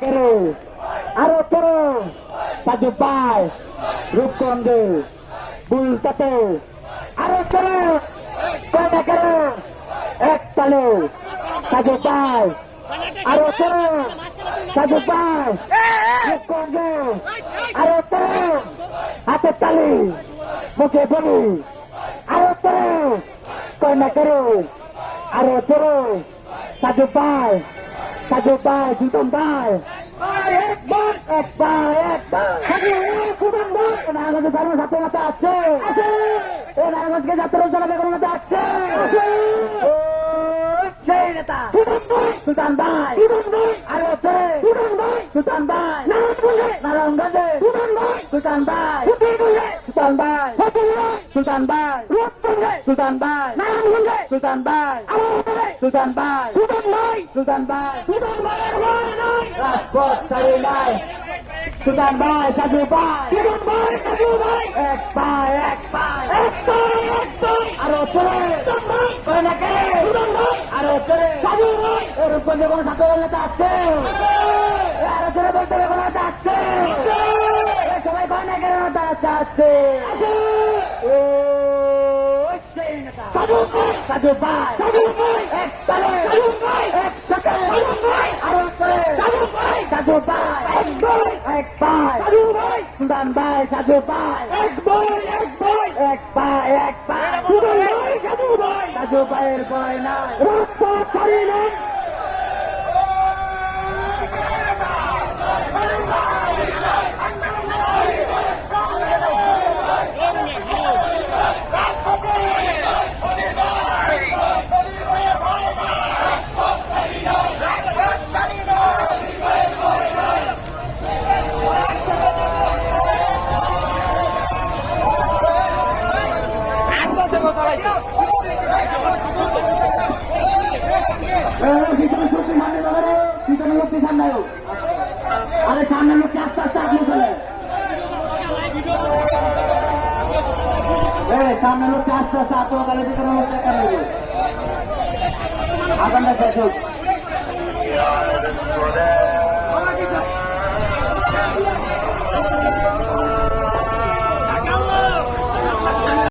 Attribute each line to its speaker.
Speaker 1: করো আরও করো পায় রূপগঞ্জে বুলতাতে আরও করো কয়টা করো? এক তালে পায়। আরও করো পায় রূপগঞ্জে আরও করো হাতে তালি, মুখে বলি। আরও করো কয়না করো? আরও করো পায় সাজু পায় সুতম পায় একবার একবার একবার সুতম পায় নারায়ণগঞ্জ ধর্ম ছাত্র মাতা আছে ও নারায়ণগঞ্জকে যাত্রা চালাবে কোনো মাতা আছে সেই নেতা সুলতান ভাই আরে হচ্ছে সুলতান ভাই নারায়ণগঞ্জে সুলতান ভাই সুলতান ভাই সুলতান ভাই সুলতান ভাই সুলতান ভাই সুলতান ভাই সুলতান ভাই রাজপথ ছাড়ি নাই। সুলতান ভাই সাজু ভাই এক পাই এক পাই আরও চলে। করে না কে? আরও চলে। এর উপর যে কোনো ছাত্র নেতা আছে? আরও চলে বলতে হবে কোনো নেতা আছে? সবাই করে না কেন নেতা আছে সাজু ভাই সাজু ভাই এক সাজু এক ভাই এক ভাই সাজু ভাইয়ের ভয় নাই রক্ত ছাড়ি ভিতরে লোকটি সামনে আরে সামনে লোকটি আস্তে আস্তে আপনি চলে সামনে